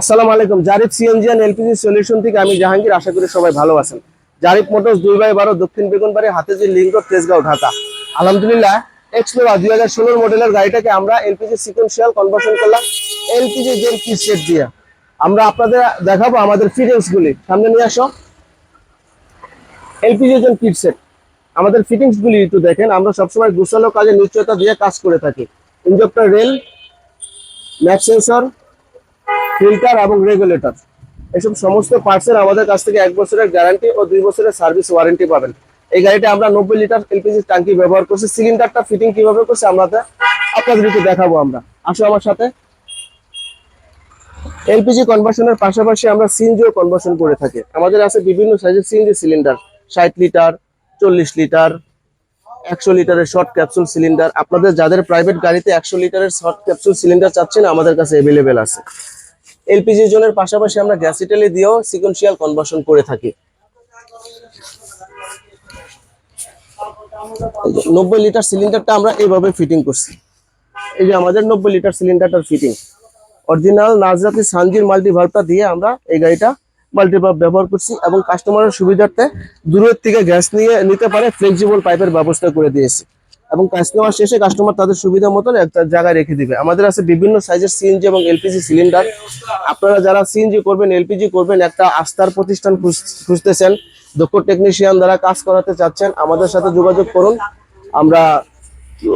আসসালামু আলাইকুম, Zarif CNG and LPG solution থেকে আমি জাহাঙ্গীর, আশা করি সবাই ভালো আছেন। জারিফ মোটরস দুই বাই বারো, দক্ষিণ বেগুনবাড়ি, হাতেজি লিঙ্ক রোড তেজগাঁও, ঢাকা। আলহামদুলিল্লাহ এক্সপ্লোরা দুই হাজার ষোলোর মডেলের গাড়িটাকে আমরা এলপিজি সিকোয়েন্সিয়াল কনভার্সন করলাম। এলপিজি জেন কি সেট দিয়ে? আমরা আপনাদের দেখাবো আমাদের ফিটিংস গুলি সামনে নিয়ে আসো। এলপিজি জেন কিট সেট আমাদের ফিটিংস গুলি একটু দেখেন। আমরা সবসময় গুছালো কাজে নিশ্চয়তা দিয়ে কাজ করে থাকি। ইঞ্জেক্টর রেল ম্যাক সেন্সর ফিল্টার এবং রেগুলেটর। এসব সমস্ত পার্টসের আমাদের কাছ থেকে এক বছরের গ্যারান্টি ও দুই বছরের সার্ভিস ওয়ারেন্টি পাবেন। এই গাড়িটা আমরা নব্বই লিটার এলপিজি ট্যাঙ্কি ব্যবহার করছি। সিলিন্ডারটা ফিটিং কীভাবে করছি আমরা তা আপনাদের একটু দেখাবো আমরা। আসো আমার সাথে। এলপিজি কনভার্সনের পাশাপাশি আমরা সিএনজিও কনভার্সন করে থাকি। আমাদের আছে বিভিন্ন সাইজের সিএনজি সিলিন্ডার ষাট লিটার, চল্লিশ লিটার, একশো লিটারের শর্ট ক্যাপসুল সিলিন্ডার আপনাদের যাদের প্রাইভেট গাড়িতে একশো লিটারের শর্ট ক্যাপসুল সিলিন্ডার চাচ্ছেন, আমাদের কাছে অ্যাভেলেবেল আছে। এলপিজি জোনের পাশাপাশি আমরা গ্যাসিটালি দিয়েও সিকোয়েন্সিয়াল কনভার্সন করে থাকি। নব্বই লিটার সিলিন্ডারটা আমরা এইভাবে ফিটিং করছি। এই যে আমাদের নব্বই লিটার সিলিন্ডারটার ফিটিং। অরিজিনাল নাজরাতি সানজির মাল্টি ভাল্বটা দিয়ে আমরা এই গাড়িটা মাল্টি ভাল্ব ব্যবহার করছি এবং কাস্টমারের সুবিধার্থে দূরের থেকে গ্যাস নিয়ে নিতে পারে ফ্লেক্সিবল পাইপের ব্যবস্থা করে দিয়েছি। এবং কাজ শেষে কাস্টমার তাদের সুবিধা মতন একটা জায়গায় রেখে দিবে। আমাদের আছে বিভিন্ন সাইজের সিএনজি এবং এলপিজি সিলিন্ডার আপনারা যারা সিএনজি করবেন এলপিজি করবেন, একটা আস্থার প্রতিষ্ঠান খুঁজ- খুঁজতেছেন। দক্ষ টেকনিশিয়ান দ্বারা কাজ করাতে চাচ্ছেন, আমাদের সাথে যোগাযোগ করুন। আমরা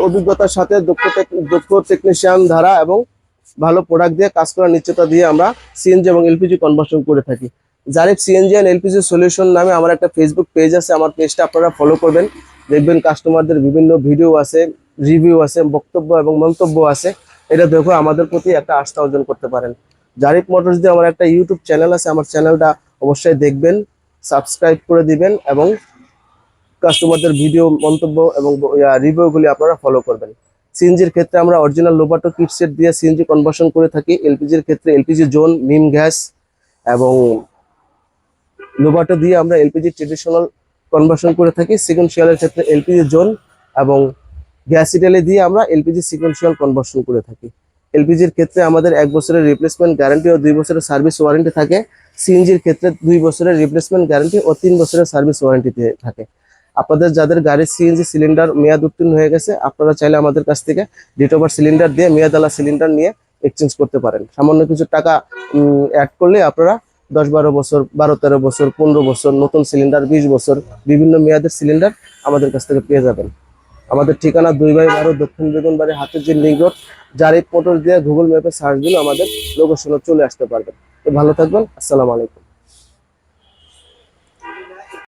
অভিজ্ঞতার সাথে দক্ষ দক্ষ টেকনিশিয়ান দ্বারা এবং ভালো প্রোডাক্ট দিয়ে কাজ করার নিশ্চয়তা দিয়ে আমরা সিএনজি এবং এলপিজি কনভার্সন করে থাকি। Jarif CNG and LPG solution নামে আমার একটা ফেসবুক পেজ আছে, আমার পেজটা আপনারা ফলো করবেন। দেখবেন কাস্টমারদের বিভিন্ন ভিডিও আছে রিভিউ আছে, বক্তব্য এবং মন্তব্য আছে। এটা দেখো, আমাদের প্রতি একটা আস্থা অর্জন করতে পারেন। জারিফ মোটরস দিয়ে আমার একটা ইউটিউব চ্যানেল আছে, আমার চ্যানেলটা অবশ্যই দেখবেন সাবস্ক্রাইব করে দিবেন এবং কাস্টমারদের ভিডিও মন্তব্য এবং রিভিউগুলি আপনারা ফলো করবেন। সিএনজির ক্ষেত্রে আমরা অরিজিনাল লোবাটো কিট সেট দিয়ে সিএনজি কনভার্সন করে থাকি। এলপিজির ক্ষেত্রে এলপিজি জোন মিম গ্যাস এবং লোবাটো দিয়ে আমরা এলপিজি ট্রেডিশনাল কনভার্সন করে থাকি সিকোয়েন্সিয়ালের ক্ষেত্রে এলপিজি জোন এবং গ্যাস ইটালি দিয়ে আমরা এলপিজি সিকোয়েন্সিয়াল কনভার্সন করে থাকি। এলপিজির ক্ষেত্রে আমাদের এক বছরের রিপ্লেসমেন্ট গ্যারান্টি ও দুই বছরের সার্ভিস ওয়ারেন্টি থাকে। সিএনজির ক্ষেত্রে দুই বছরের রিপ্লেসমেন্ট গ্যারান্টি ও তিন বছরের সার্ভিস ওয়ারেন্টি থাকে। আপনাদের যাদের গাড়ির সিএনজি সিলিন্ডার মেয়াদ উত্তীর্ণ হয়ে গেছে, আপনারা চাইলে আমাদের কাছ থেকে ডিটোবার সিলিন্ডার দিয়ে মেয়াদালা সিলিন্ডার নিয়ে এক্সচেঞ্জ করতে পারেন। সামান্য কিছু টাকা অ্যাড করলে আপনারা দশ বারো বছর, বারো তেরো বছর, পনেরো বছর, নতুন সিলিন্ডার বিশ বছর, বিভিন্ন মেয়াদের সিলিন্ডার আমাদের কাছ থেকে পেয়ে যাবেন। আমাদের ঠিকানা দুই বাই বারো দক্ষিণ বেগুনবাড়ি হাতের যে লিঙ্ক রোড। যার এই পোর্টাল দিয়ে গুগল ম্যাপে সার্চ দিলে আমাদের লোকেশনে চলে আসতে পারবেন। তো ভালো থাকবেন, আসসালামু আলাইকুম।